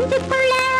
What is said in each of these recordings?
அன்பு பிள்ளை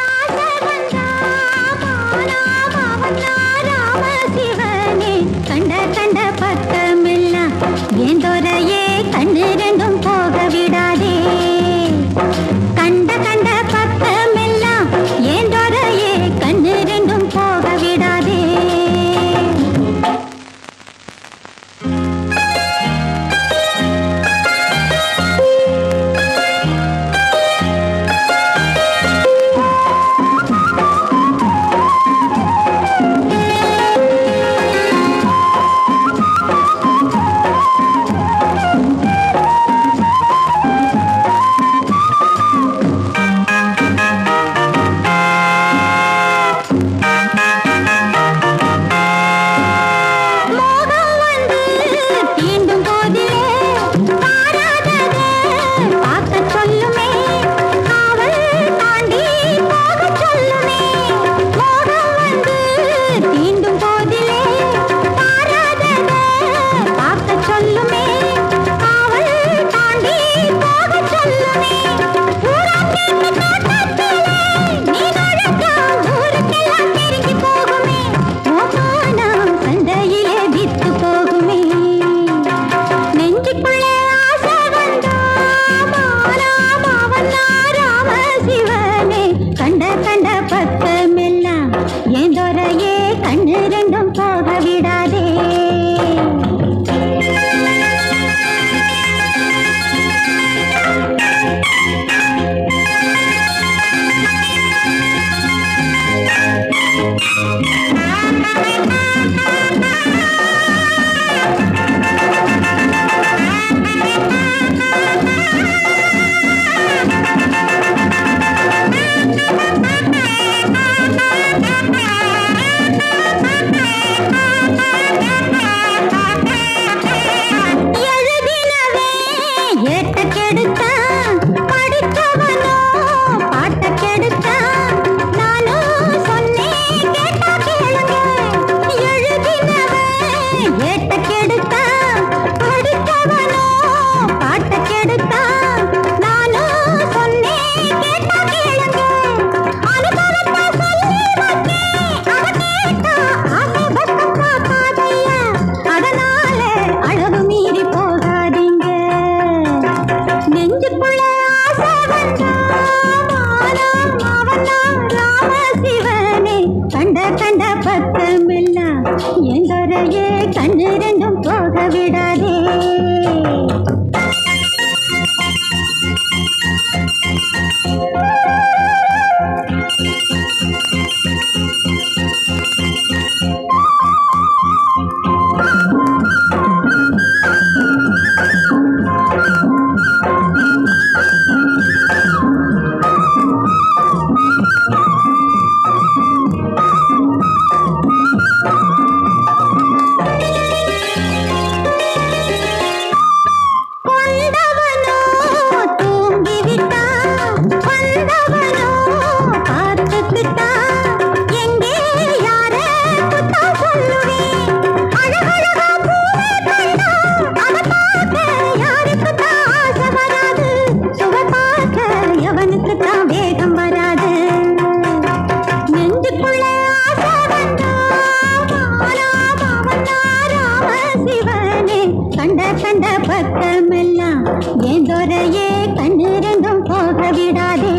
கரையே கண்ணிரண்டும் போக விடாதே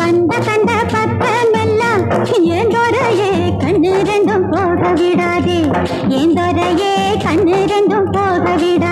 கண்ட கண்ட பக்கமெல்லாம் ஏந்தோரையே கண்ணிரண்டும் போக விடாதே ஏந்தோரையே கண்ணிரண்டும் போக விடாதே